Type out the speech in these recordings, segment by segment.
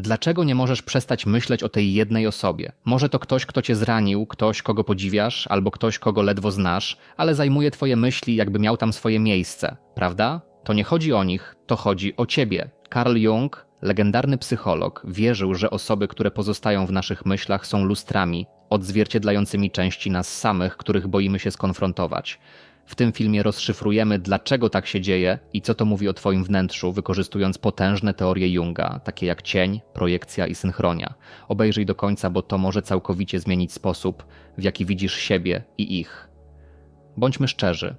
Dlaczego nie możesz przestać myśleć o tej jednej osobie? Może to ktoś, kto cię zranił, ktoś, kogo podziwiasz, albo ktoś, kogo ledwo znasz, ale zajmuje twoje myśli, jakby miał tam swoje miejsce, prawda? To nie chodzi o nich, to chodzi o ciebie. Carl Jung, legendarny psycholog, wierzył, że osoby, które pozostają w naszych myślach, są lustrami, odzwierciedlającymi części nas samych, których boimy się skonfrontować. W tym filmie rozszyfrujemy, dlaczego tak się dzieje i co to mówi o Twoim wnętrzu, wykorzystując potężne teorie Junga, takie jak cień, projekcja i synchronia. Obejrzyj do końca, bo to może całkowicie zmienić sposób, w jaki widzisz siebie i ich. Bądźmy szczerzy.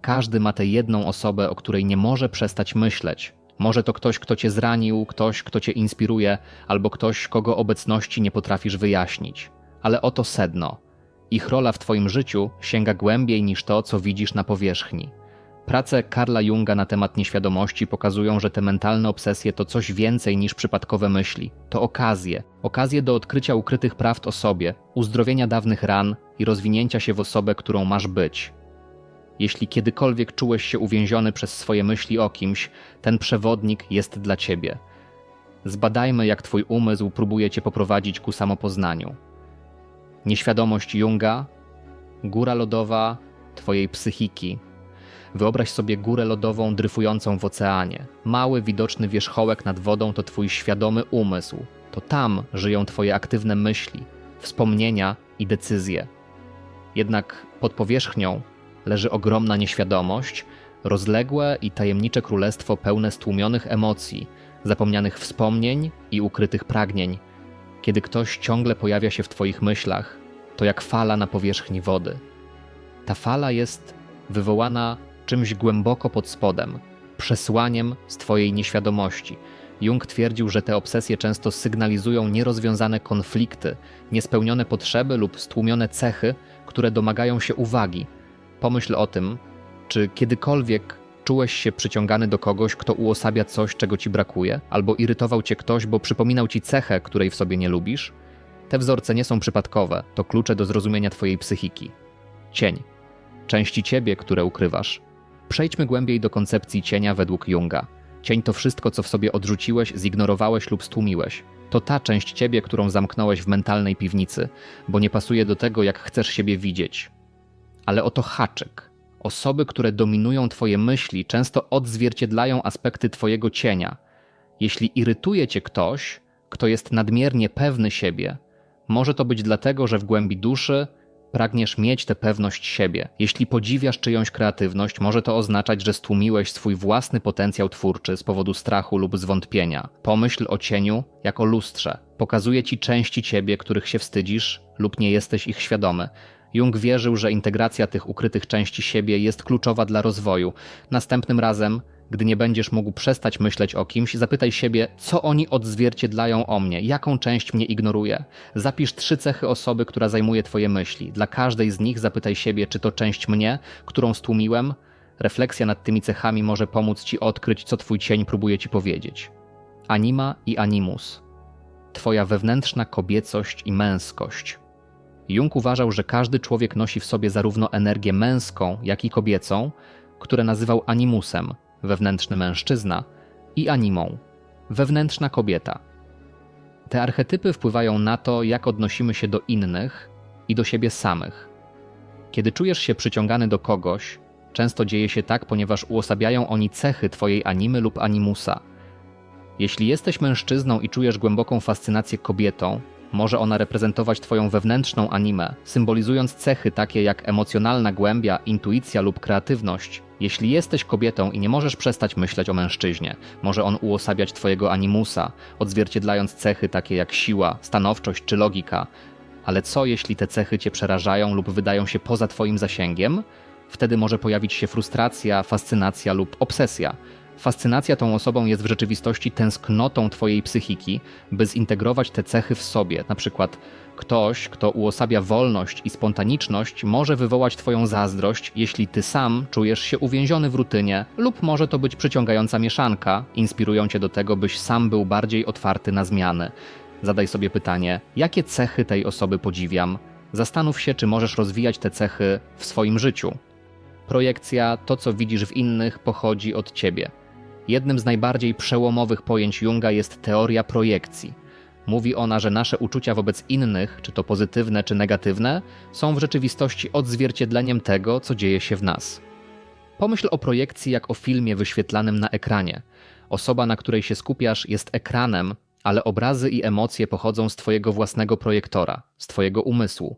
Każdy ma tę jedną osobę, o której nie może przestać myśleć. Może to ktoś, kto cię zranił, ktoś, kto cię inspiruje, albo ktoś, kogo obecności nie potrafisz wyjaśnić. Ale oto sedno. Ich rola w Twoim życiu sięga głębiej niż to, co widzisz na powierzchni. Prace Karla Junga na temat nieświadomości pokazują, że te mentalne obsesje to coś więcej niż przypadkowe myśli. To okazje. Okazje do odkrycia ukrytych prawd o sobie, uzdrowienia dawnych ran i rozwinięcia się w osobę, którą masz być. Jeśli kiedykolwiek czułeś się uwięziony przez swoje myśli o kimś, ten przewodnik jest dla ciebie. Zbadajmy, jak twój umysł próbuje cię poprowadzić ku samopoznaniu. Nieświadomość Junga, góra lodowa twojej psychiki. Wyobraź sobie górę lodową dryfującą w oceanie. Mały, widoczny wierzchołek nad wodą to twój świadomy umysł. To tam żyją twoje aktywne myśli, wspomnienia i decyzje. Jednak pod powierzchnią leży ogromna nieświadomość, rozległe i tajemnicze królestwo pełne stłumionych emocji, zapomnianych wspomnień i ukrytych pragnień. Kiedy ktoś ciągle pojawia się w Twoich myślach, to jak fala na powierzchni wody. Ta fala jest wywołana czymś głęboko pod spodem, przesłaniem z Twojej nieświadomości. Jung twierdził, że te obsesje często sygnalizują nierozwiązane konflikty, niespełnione potrzeby lub stłumione cechy, które domagają się uwagi. Pomyśl o tym, czy kiedykolwiek czułeś się przyciągany do kogoś, kto uosabia coś, czego ci brakuje, albo irytował cię ktoś, bo przypominał ci cechę, której w sobie nie lubisz? Te wzorce nie są przypadkowe, to klucze do zrozumienia twojej psychiki. Cień. Części ciebie, które ukrywasz. Przejdźmy głębiej do koncepcji cienia według Junga. Cień to wszystko, co w sobie odrzuciłeś, zignorowałeś lub stłumiłeś. To ta część ciebie, którą zamknąłeś w mentalnej piwnicy, bo nie pasuje do tego, jak chcesz siebie widzieć. Ale oto haczyk. Osoby, które dominują Twoje myśli, często odzwierciedlają aspekty Twojego cienia. Jeśli irytuje Cię ktoś, kto jest nadmiernie pewny siebie, może to być dlatego, że w głębi duszy pragniesz mieć tę pewność siebie. Jeśli podziwiasz czyjąś kreatywność, może to oznaczać, że stłumiłeś swój własny potencjał twórczy z powodu strachu lub zwątpienia. Pomyśl o cieniu jako lustrze. Pokazuje ci części ciebie, których się wstydzisz lub nie jesteś ich świadomy. Jung wierzył, że integracja tych ukrytych części siebie jest kluczowa dla rozwoju. Następnym razem, gdy nie będziesz mógł przestać myśleć o kimś, zapytaj siebie, co oni odzwierciedlają o mnie, jaką część mnie ignoruje. Zapisz trzy cechy osoby, która zajmuje Twoje myśli. Dla każdej z nich zapytaj siebie, czy to część mnie, którą stłumiłem. Refleksja nad tymi cechami może pomóc Ci odkryć, co Twój cień próbuje Ci powiedzieć. Anima i animus. Twoja wewnętrzna kobiecość i męskość. Jung uważał, że każdy człowiek nosi w sobie zarówno energię męską, jak i kobiecą, które nazywał animusem, wewnętrzny mężczyzna, i animą, wewnętrzna kobieta. Te archetypy wpływają na to, jak odnosimy się do innych i do siebie samych. Kiedy czujesz się przyciągany do kogoś, często dzieje się tak, ponieważ uosabiają oni cechy twojej animy lub animusa. Jeśli jesteś mężczyzną i czujesz głęboką fascynację kobietą, może ona reprezentować Twoją wewnętrzną animę, symbolizując cechy takie jak emocjonalna głębia, intuicja lub kreatywność. Jeśli jesteś kobietą i nie możesz przestać myśleć o mężczyźnie, może on uosabiać Twojego animusa, odzwierciedlając cechy takie jak siła, stanowczość czy logika. Ale co jeśli te cechy Cię przerażają lub wydają się poza Twoim zasięgiem? Wtedy może pojawić się frustracja, fascynacja lub obsesja. Fascynacja tą osobą jest w rzeczywistości tęsknotą Twojej psychiki, by zintegrować te cechy w sobie. Na przykład ktoś, kto uosabia wolność i spontaniczność, może wywołać Twoją zazdrość, jeśli Ty sam czujesz się uwięziony w rutynie, lub może to być przyciągająca mieszanka, inspirują Cię do tego, byś sam był bardziej otwarty na zmiany. Zadaj sobie pytanie, jakie cechy tej osoby podziwiam? Zastanów się, czy możesz rozwijać te cechy w swoim życiu. Projekcja, to co widzisz w innych, pochodzi od ciebie. Jednym z najbardziej przełomowych pojęć Junga jest teoria projekcji. Mówi ona, że nasze uczucia wobec innych, czy to pozytywne, czy negatywne, są w rzeczywistości odzwierciedleniem tego, co dzieje się w nas. Pomyśl o projekcji jak o filmie wyświetlanym na ekranie. Osoba, na której się skupiasz, jest ekranem, ale obrazy i emocje pochodzą z Twojego własnego projektora, z Twojego umysłu.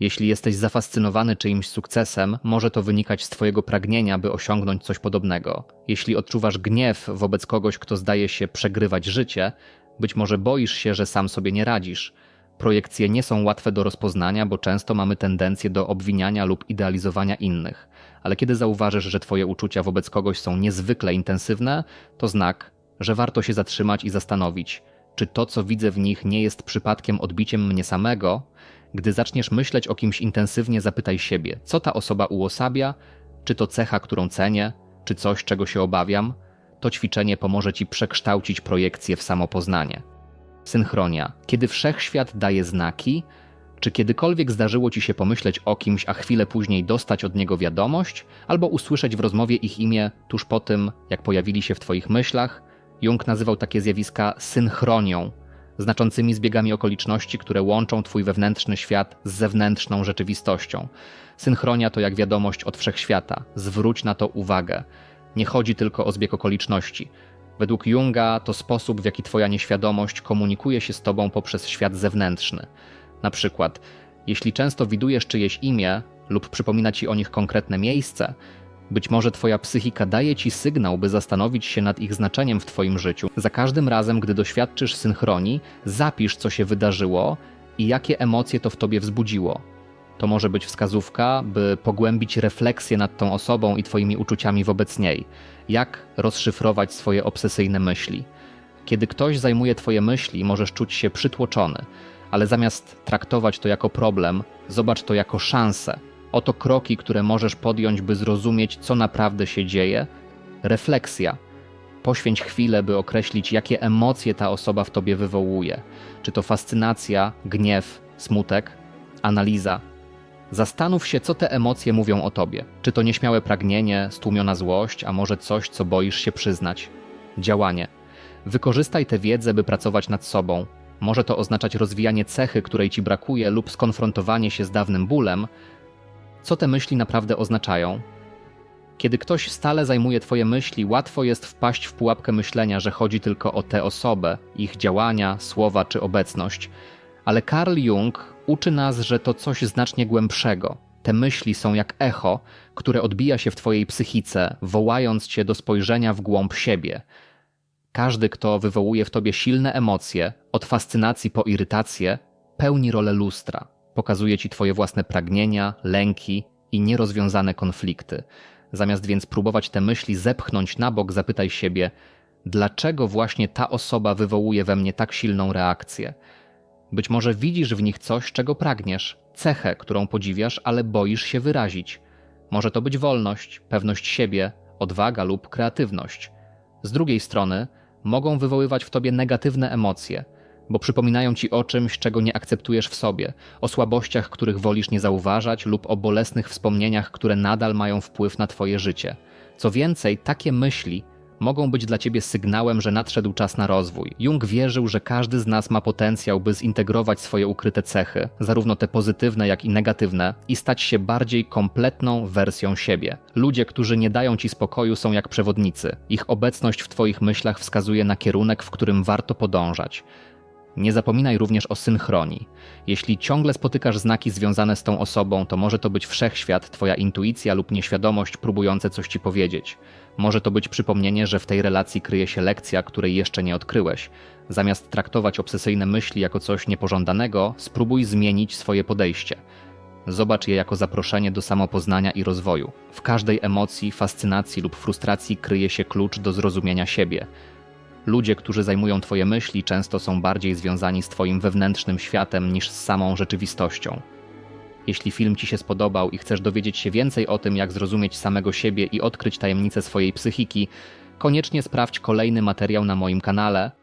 Jeśli jesteś zafascynowany czyimś sukcesem, może to wynikać z Twojego pragnienia, by osiągnąć coś podobnego. Jeśli odczuwasz gniew wobec kogoś, kto zdaje się przegrywać życie, być może boisz się, że sam sobie nie radzisz. Projekcje nie są łatwe do rozpoznania, bo często mamy tendencję do obwiniania lub idealizowania innych. Ale kiedy zauważysz, że Twoje uczucia wobec kogoś są niezwykle intensywne, to znak, że warto się zatrzymać i zastanowić, czy to, co widzę w nich, nie jest przypadkiem odbiciem mnie samego. Gdy zaczniesz myśleć o kimś intensywnie, zapytaj siebie, co ta osoba uosabia, czy to cecha, którą cenię, czy coś, czego się obawiam. To ćwiczenie pomoże ci przekształcić projekcję w samopoznanie. Synchronia. Kiedy wszechświat daje znaki, czy kiedykolwiek zdarzyło ci się pomyśleć o kimś, a chwilę później dostać od niego wiadomość, albo usłyszeć w rozmowie ich imię tuż po tym, jak pojawili się w twoich myślach? Jung nazywał takie zjawiska synchronią, znaczącymi zbiegami okoliczności, które łączą twój wewnętrzny świat z zewnętrzną rzeczywistością. Synchronia to jak wiadomość od wszechświata. Zwróć na to uwagę. Nie chodzi tylko o zbieg okoliczności. Według Junga to sposób, w jaki Twoja nieświadomość komunikuje się z Tobą poprzez świat zewnętrzny. Na przykład, jeśli często widujesz czyjeś imię lub przypomina Ci o nich konkretne miejsce, być może Twoja psychika daje Ci sygnał, by zastanowić się nad ich znaczeniem w Twoim życiu. Za każdym razem, gdy doświadczysz synchronii, zapisz, co się wydarzyło i jakie emocje to w Tobie wzbudziło. To może być wskazówka, by pogłębić refleksję nad tą osobą i Twoimi uczuciami wobec niej. Jak rozszyfrować swoje obsesyjne myśli. Kiedy ktoś zajmuje Twoje myśli, możesz czuć się przytłoczony, ale zamiast traktować to jako problem, zobacz to jako szansę. Oto kroki, które możesz podjąć, by zrozumieć, co naprawdę się dzieje. Refleksja. Poświęć chwilę, by określić, jakie emocje ta osoba w tobie wywołuje. Czy to fascynacja, gniew, smutek, analiza. Zastanów się, co te emocje mówią o tobie. Czy to nieśmiałe pragnienie, stłumiona złość, a może coś, co boisz się przyznać. Działanie. Wykorzystaj tę wiedzę, by pracować nad sobą. Może to oznaczać rozwijanie cechy, której ci brakuje, lub skonfrontowanie się z dawnym bólem. Co te myśli naprawdę oznaczają? Kiedy ktoś stale zajmuje Twoje myśli, łatwo jest wpaść w pułapkę myślenia, że chodzi tylko o tę osobę, ich działania, słowa czy obecność. Ale Carl Jung uczy nas, że to coś znacznie głębszego. Te myśli są jak echo, które odbija się w Twojej psychice, wołając Cię do spojrzenia w głąb siebie. Każdy, kto wywołuje w Tobie silne emocje, od fascynacji po irytację, pełni rolę lustra. Pokazuje Ci Twoje własne pragnienia, lęki i nierozwiązane konflikty. Zamiast więc próbować te myśli zepchnąć na bok, zapytaj siebie, dlaczego właśnie ta osoba wywołuje we mnie tak silną reakcję? Być może widzisz w nich coś, czego pragniesz, cechę, którą podziwiasz, ale boisz się wyrazić. Może to być wolność, pewność siebie, odwaga lub kreatywność. Z drugiej strony, mogą wywoływać w tobie negatywne emocje, bo przypominają ci o czymś, czego nie akceptujesz w sobie, o słabościach, których wolisz nie zauważać, lub o bolesnych wspomnieniach, które nadal mają wpływ na twoje życie. Co więcej, takie myśli mogą być dla ciebie sygnałem, że nadszedł czas na rozwój. Jung wierzył, że każdy z nas ma potencjał, by zintegrować swoje ukryte cechy, zarówno te pozytywne, jak i negatywne, i stać się bardziej kompletną wersją siebie. Ludzie, którzy nie dają ci spokoju, są jak przewodnicy. Ich obecność w twoich myślach wskazuje na kierunek, w którym warto podążać. Nie zapominaj również o synchronii. Jeśli ciągle spotykasz znaki związane z tą osobą, to może to być wszechświat, twoja intuicja lub nieświadomość próbujące coś ci powiedzieć. Może to być przypomnienie, że w tej relacji kryje się lekcja, której jeszcze nie odkryłeś. Zamiast traktować obsesyjne myśli jako coś niepożądanego, spróbuj zmienić swoje podejście. Zobacz je jako zaproszenie do samopoznania i rozwoju. W każdej emocji, fascynacji lub frustracji kryje się klucz do zrozumienia siebie. Ludzie, którzy zajmują Twoje myśli, często są bardziej związani z Twoim wewnętrznym światem niż z samą rzeczywistością. Jeśli film Ci się spodobał i chcesz dowiedzieć się więcej o tym, jak zrozumieć samego siebie i odkryć tajemnice swojej psychiki, koniecznie sprawdź kolejny materiał na moim kanale